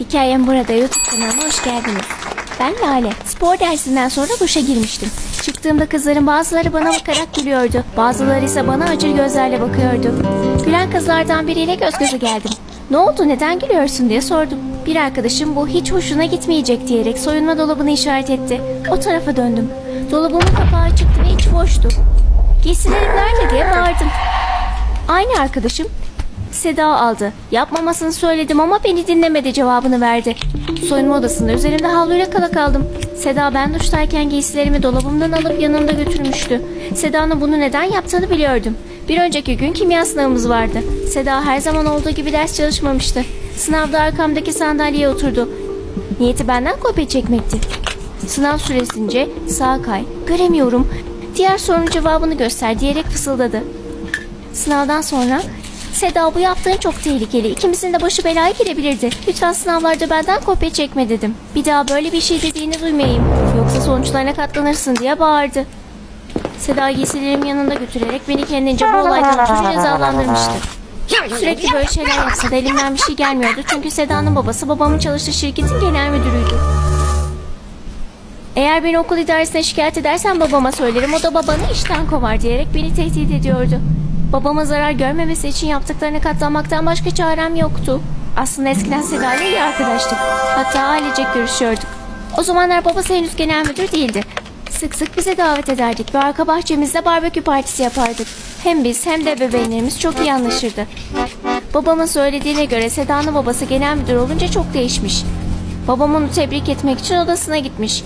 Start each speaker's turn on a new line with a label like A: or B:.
A: Hikayem burada YouTube kanalıma hoş geldiniz. Ben Lale. Spor dersinden sonra duşa girmiştim. Çıktığımda kızların bazıları bana bakarak gülüyordu. Bazıları ise bana acır gözlerle bakıyordu. Gülen kızlardan biriyle göz göze geldim. Ne oldu neden gülüyorsun diye sordum. Bir arkadaşım bu hiç hoşuna gitmeyecek diyerek soyunma dolabını işaret etti. O tarafa döndüm. Dolabımın kapağı çıktı ve içi boştu. Giysilerim nerede diye bağırdım. Aynı arkadaşım Seda aldı. Yapmamasını söyledim ama beni dinlemedi cevabını verdi. Soyunma odasında üzerimde havluyla kala kaldım. Seda ben duştayken giysilerimi dolabımdan alıp yanımda götürmüştü. Seda'nın bunu neden yaptığını biliyordum. Bir önceki gün kimya sınavımız vardı. Seda her zaman olduğu gibi ders çalışmamıştı. Sınavda arkamdaki sandalyeye oturdu. Niyeti benden kopya çekmekti. Sınav süresince sağ kay, göremiyorum. Diğer sorunun cevabını göster diyerek fısıldadı. Sınavdan sonra Seda bu yaptığın çok tehlikeli. İkimizin de başı belaya girebilirdi. Lütfen sınavlarda benden kopya çekme dedim. Bir daha böyle bir şey dediğini duymayayım. Yoksa sonuçlarına katlanırsın diye bağırdı. Seda giysilerimi yanında götürerek beni kendince bu olaydan ötürü cezalandırmıştı. Sürekli böyle şeyler yapsa da elimden bir şey gelmiyordu. Çünkü Seda'nın babası babamın çalıştığı şirketin genel müdürüydü. Eğer beni okul idaresine şikayet edersen babama söylerim. O da babanı işten kovar diyerek beni tehdit ediyordu. Babama zarar görmemesi için yaptıklarına katlanmaktan başka çarem yoktu. Aslında eskiden Seda iyi arkadaştık. Hatta ailecek görüşüyorduk. O zamanlar babası henüz genel müdür değildi. Sık sık bize davet ederdik ve arka bahçemizde barbekü partisi yapardık. Hem biz hem de bebeğlerimiz çok iyi anlaşırdı. Babamın söylediğine göre Seda'nın babası genel müdür olunca çok değişmiş. Babam onu tebrik etmek için odasına gitmiş.